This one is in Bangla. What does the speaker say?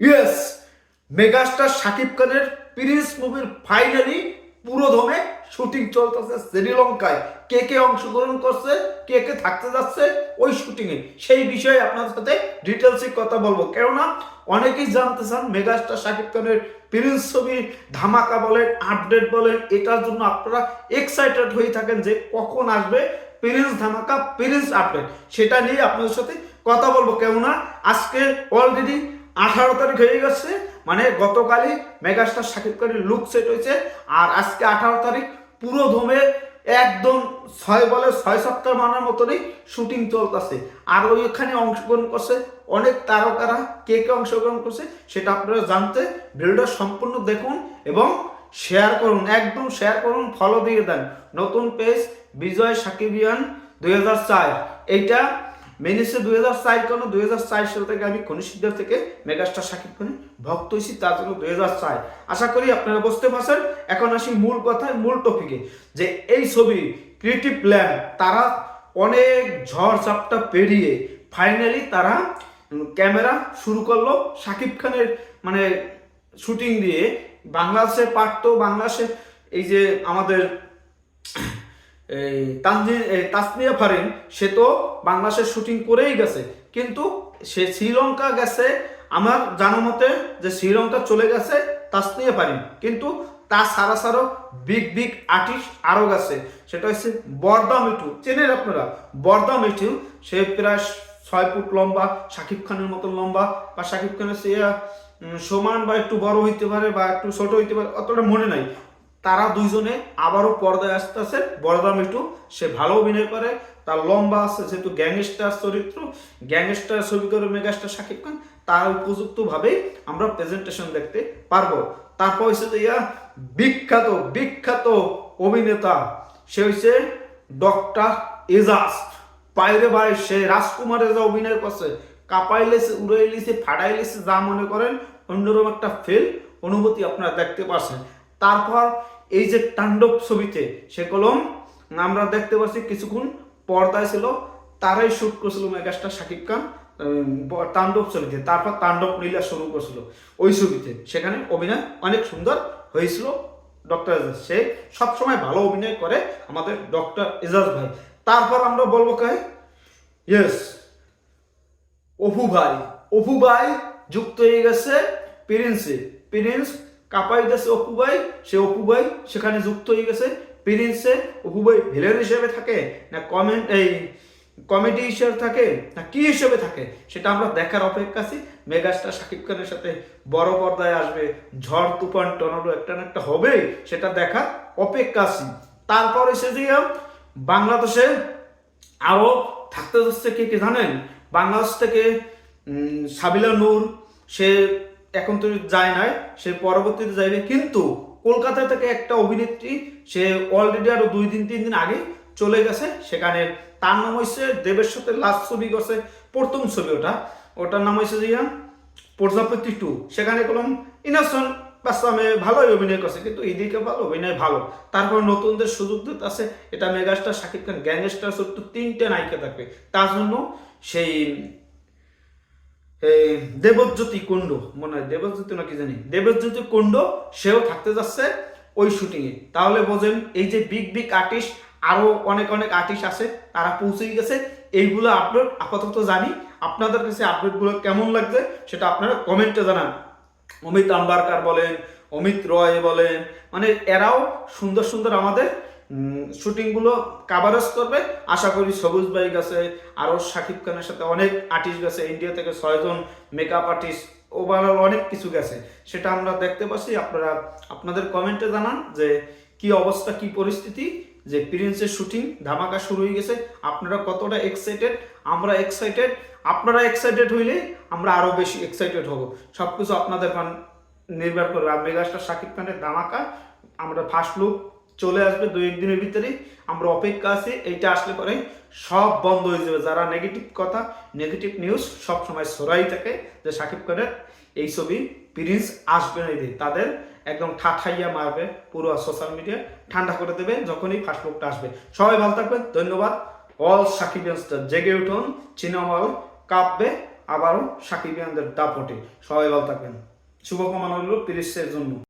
ইয়েস, মেগাস্টার শাকিব খানের প্রিন্স মুভির ফাইনালি পুরো দমে শুটিং চলতেছে শ্রীলঙ্কায়। কে কে অংশগ্রহণ করছে, কে কে থাকতে যাচ্ছে ওই শুটিংয়ে। সেই বিষয়ে আপনার সাথে ডিটেলসে কথা বলব। কেননা অনেকেই জানতে চান মেগাস্টার শাকিব খানের প্রিন্স ছবি ধামাকা বলেন, আপডেট বলেন, এটার জন্য আপনারা এক্সাইটেড হয়ে থাকেন যে কখন আসবে প্রিন্স ধামাকা, প্রিন্স আপডেট। সেটা নিয়ে আপনাদের সাথে কথা বলব। কেননা আজকে অলরেডি আঠারো তারিখ হয়ে গেছে মানে গতকালই মেগাস্টার শাকিব খানের লুক সেট হয়েছে, আর আজকে আঠারো তারিখ পুরো ধমে একদম ছয় বলে ছয় সপ্তাহ মানার মতনই শুটিং চলতেছে। আর ওইখানে অংশগ্রহণ করছে অনেক তারকারা, কে কে অংশগ্রহণ করছে সেটা আপনারা জানতে ভিডিওটা সম্পূর্ণ দেখুন এবং শেয়ার করুন, একদম শেয়ার করুন ফলো দিয়ে দেন। নতুন পেজ বিজয় সাকিবিয়ান দুই হাজার চার, এইটা মেনেছে দুই হাজার চার কেন, দুই হাজার চার সাল থেকে আমি কনিষ্ঠদের থেকে মেগাস্টার সাকিব খানের ভক্ত হয়েছি, তার জন্য দুই হাজার চার। আশা করি আপনারা বুঝতে পারছেন, এখন আসি মূল কথায়, মূল টপিকে যে এই ছবি ক্রিয়েটিভ প্ল্যান তারা অনেক ঝড় ঝাপটা পেরিয়ে ফাইনালি তারা ক্যামেরা শুরু করল সাকিব খানের মানে শুটিং দিয়ে। বাংলাদেশে পারতো, বাংলাদেশে এই যে আমাদের এই তানজিন এই তাসনিয়া ফারিন, সে তো বাংলাদেশের শুটিং করেই গেছে। কিন্তু সে শ্রীলঙ্কা গেছে, আমার জানা মতে যে শ্রীলঙ্কা চলে গেছে তাসনিয়া ফারিন। কিন্তু তা সারা সারো বিগ বিগ আর্টিস্ট আরও গেছে। সেটা হচ্ছে বর্দা মিঠু। চেনেন আপনারা? বর্দা মিঠু, সে প্রায় ছয় ফুট লম্বা, শাকিব খানের মতো লম্বা, বা শাকিব খানের সে সমান বা একটু বড় হইতে পারে বা একটু ছোট হইতে পারে, অতটা মনে নাই। তারা দুইজনে আবারও পর্দায় আসতেছে। বরদা মিঠু, সে ভালো অভিনয় করে, তার লম্বা আছে যেহেতু গ্যাংস্টার চরিত্র, গ্যাংস্টার ছবি করে মেগাস্টার শাকিব খান, তার উপযুক্তভাবে আমরা প্রেজেন্টেশন দেখতে পারব। তারপর হচ্ছে যে ইয়া, বিখ্যাত বিখ্যাত অভিনেতা, সে হচ্ছে ডক্টর এজাজ। বাইরে বাইরে সে রাজকুমার এজা অভিনয় করছে কাপাইলেছে উড়াইলেছে ফাটাইলেছে যা মনে করেন অন্যরকম একটা ফিল অনুভূতি আপনারা দেখতে পাচ্ছেন তারপর এই যে তাণ্ডব ছবিতে সে কলম, আমরা দেখতে পাচ্ছি কিছুক্ষণ পর্দায় ছিল, তারাই শুট করছিল মেগাস্টার শাকিব খান তাণ্ডব ছবিতে। তারপর তাণ্ডব লীলা শুরু করছিল ওই ছবিতে। সেখানে অভিনয় অনেক সুন্দর হয়েছিল ডক্টর এজাজ। সে সবসময় ভালো অভিনয় করে আমাদের ডক্টর এজাজ ভাই। তারপর আমরা বলব কে ইয়েস অপু ভাই। অপু ভাই যুক্ত হয়ে গেছে প্রিন্সে প্রিন্স কাপাই গেছে অপু ভাই সে অপু ভাই সেখানে যুক্ত হয়ে গেছে। প্রিন্সে অপু ভাই ভিলেন হিসেবে থাকে না কমেন্ট এই কমেডি হিসেবে থাকে না কি হিসেবে থাকে সেটা আমরা দেখার অপেক্ষা আছি। মেগাস্টার শাকিব খানের সাথে বড় পর্দায় আসবে, ঝড়, তুফান, টর্নাডো একটা না একটা হবে সেটা দেখার অপেক্ষা আছি। তারপর এসে যে বাংলাদেশে আরও থাকতে যাচ্ছে কে কে জানেন? বাংলাদেশ থেকে সাবিলা নূর, সে এখন তো যায় নাই, সে পরবর্তীতে যাইবে। কিন্তু কলকাতা থেকে একটা অভিনেত্রী, সে অলরেডি আরও দুই দিন, তিন দিন আগে চলে গেছে। সেখানে তার নাম হয়েছে দেবের সাথে লাস্ট ছবি গেছে, প্রথম ছবি ওটা। ওটার নাম হয়েছে যে প্রজাপতি টু সেখানে কলম ইনোসেন্ট বাচ্চামে ভালোই অভিনয় করছে, কিন্তু এদিকে ভালো, অভিনয় ভালো। তারপর নতুনদের সুযোগ দিতে আছে, এটা মেগাস্টার, শাকিব খান, গ্যাংস্টার চরিত্র তিনটে নায়িকা থাকবে। তার জন্য সেই এই দেবজ্যোতি কুণ্ড, মনে হয় দেবজ্যোতি নাকি জানি? দেবজ্যোতি কুণ্ড, সেও থাকতে যাচ্ছে ওই শুটিংয়ে তাহলে বোঝেন, এই যে বিগ বিগ আর্টিস্ট আরও অনেক অনেক আর্টিস্ট আছে, তারা পৌঁছেই গেছে। এইগুলো আপলোড আপাতত জানি। আপনাদের কাছে আপডেটগুলো কেমন লাগছে, সেটা আপনারা কমেন্টে জানান। অমিত আম্বারকার বলেন, অমিত রয় বলেন মানে এরাও সুন্দর সুন্দর আমাদের শুটিংগুলো কাভারেজ করবে। আশা করি সবুজ ভাই গেছে আরও শাকিব খানের সাথে অনেক আর্টিস্ট গেছে ইন্ডিয়া থেকে ছয়জন মেকআপ আর্টিস্ট ওভারঅল অনেক কিছু গেছে। সেটা আমরা দেখতে পাচ্ছি। আপনারা, আপনাদের কমেন্টে জানান যে কি অবস্থা, কি পরিস্থিতি, যে প্রিন্সের শুটিং ধামাকা শুরু হয়ে গেছে। আপনারা কতটা এক্সাইটেড আমরা এক্সাইটেড আপনারা এক্সাইটেড হইলে আমরা আরও বেশি এক্সাইটেড হব। সব কিছু আপনাদের নির্ভর করবে। আর মেগাস্টার শাকিব খানের ধামাকা, আমরা ফার্স্ট লুক চলে আসবে দুই একদিনের ভিতরেই। আমরা অপেক্ষা আছি, এইটা আসলে পরে সব বন্ধ হয়ে যাবে। যারা নেগেটিভ কথা নেগেটিভ নিউজ সব সময় সরাই থাকে যে শাকিব খানের এই ছবি প্রিন্স আসবে না এদিকে তাদের একদম ঠাঠাইয়া মারবে পুরো সোশ্যাল মিডিয়া ঠান্ডা করে দেবে যখনই ফার্স্ট লুকটা আসবে। সবাই ভালো থাকবেন, ধন্যবাদ। অল সাকিব জেগে উঠুন চিনামাল কাঁপবে, আবারও সাকিবিয়ানদের দাপটে। সবাই ভালো থাকবেন। শুভকামনা হইল পিরিসের জন্য।